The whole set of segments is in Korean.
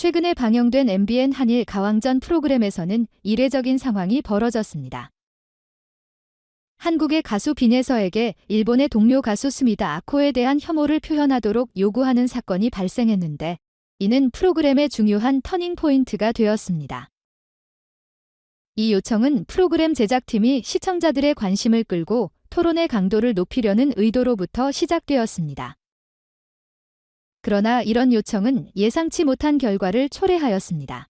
최근에 방영된 MBN 한일 가왕전 프로그램에서는 이례적인 상황이 벌어졌습니다. 한국의 가수 빈에서에게 일본의 동료 가수 스미다 아코에 대한 혐오를 표현하도록 요구하는 사건이 발생했는데 이는 프로그램의 중요한 터닝 포인트가 되었습니다. 이 요청은 프로그램 제작팀이 시청자들의 관심을 끌고 토론의 강도를 높이려는 의도로부터 시작되었습니다. 그러나 이런 요청은 예상치 못한 결과를 초래하였습니다.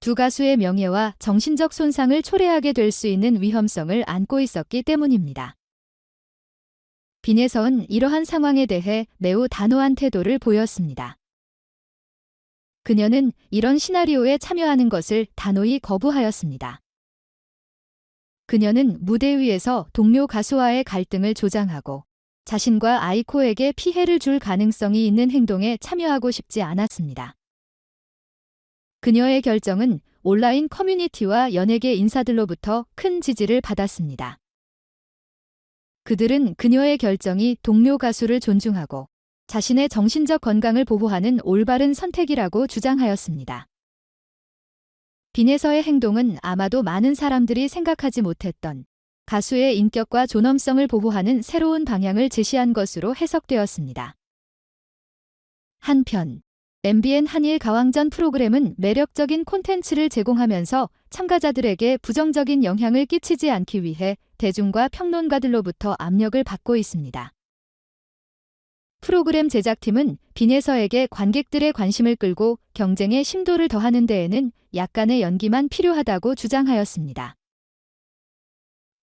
두 가수의 명예와 정신적 손상을 초래하게 될 수 있는 위험성을 안고 있었기 때문입니다. 빈에서은 이러한 상황에 대해 매우 단호한 태도를 보였습니다. 그녀는 이런 시나리오에 참여하는 것을 단호히 거부하였습니다. 그녀는 무대 위에서 동료 가수와의 갈등을 조장하고 자신과 아이코에게 피해를 줄 가능성이 있는 행동에 참여하고 싶지 않았습니다. 그녀의 결정은 온라인 커뮤니티와 연예계 인사들로부터 큰 지지를 받았습니다. 그들은 그녀의 결정이 동료 가수를 존중하고 자신의 정신적 건강을 보호하는 올바른 선택이라고 주장하였습니다. 빈에서의 행동은 아마도 많은 사람들이 생각하지 못했던 가수의 인격과 존엄성을 보호하는 새로운 방향을 제시한 것으로 해석되었습니다. 한편 MBN 한일 가왕전 프로그램은 매력적인 콘텐츠를 제공하면서 참가자들에게 부정적인 영향을 끼치지 않기 위해 대중과 평론가들로부터 압력을 받고 있습니다. 프로그램 제작팀은 빈에서에게 관객들의 관심을 끌고 경쟁의 심도를 더하는 데에는 약간의 연기만 필요하다고 주장하였습니다.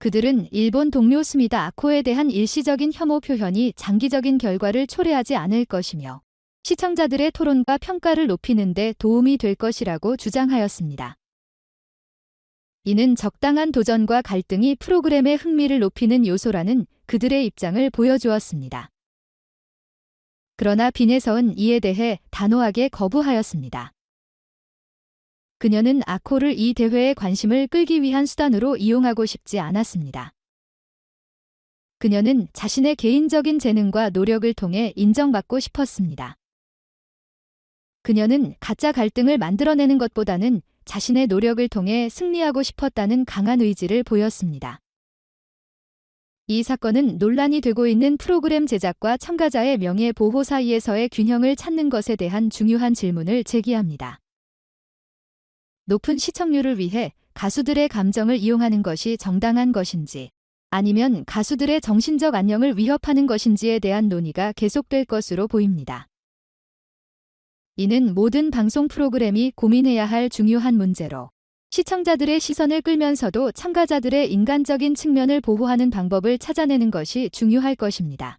그들은 일본 동료 스미다 아코에 대한 일시적인 혐오 표현이 장기적인 결과를 초래하지 않을 것이며 시청자들의 토론과 평가를 높이는 데 도움이 될 것이라고 주장하였습니다. 이는 적당한 도전과 갈등이 프로그램의 흥미를 높이는 요소라는 그들의 입장을 보여주었습니다. 그러나 빈에서은 이에 대해 단호하게 거부하였습니다. 그녀는 아코를 이 대회에 관심을 끌기 위한 수단으로 이용하고 싶지 않았습니다. 그녀는 자신의 개인적인 재능과 노력을 통해 인정받고 싶었습니다. 그녀는 가짜 갈등을 만들어내는 것보다는 자신의 노력을 통해 승리하고 싶었다는 강한 의지를 보였습니다. 이 사건은 논란이 되고 있는 프로그램 제작과 참가자의 명예 보호 사이에서의 균형을 찾는 것에 대한 중요한 질문을 제기합니다. 높은 시청률을 위해 가수들의 감정을 이용하는 것이 정당한 것인지 아니면 가수들의 정신적 안녕을 위협하는 것인지에 대한 논의가 계속될 것으로 보입니다. 이는 모든 방송 프로그램이 고민해야 할 중요한 문제로 시청자들의 시선을 끌면서도 참가자들의 인간적인 측면을 보호하는 방법을 찾아내는 것이 중요할 것입니다.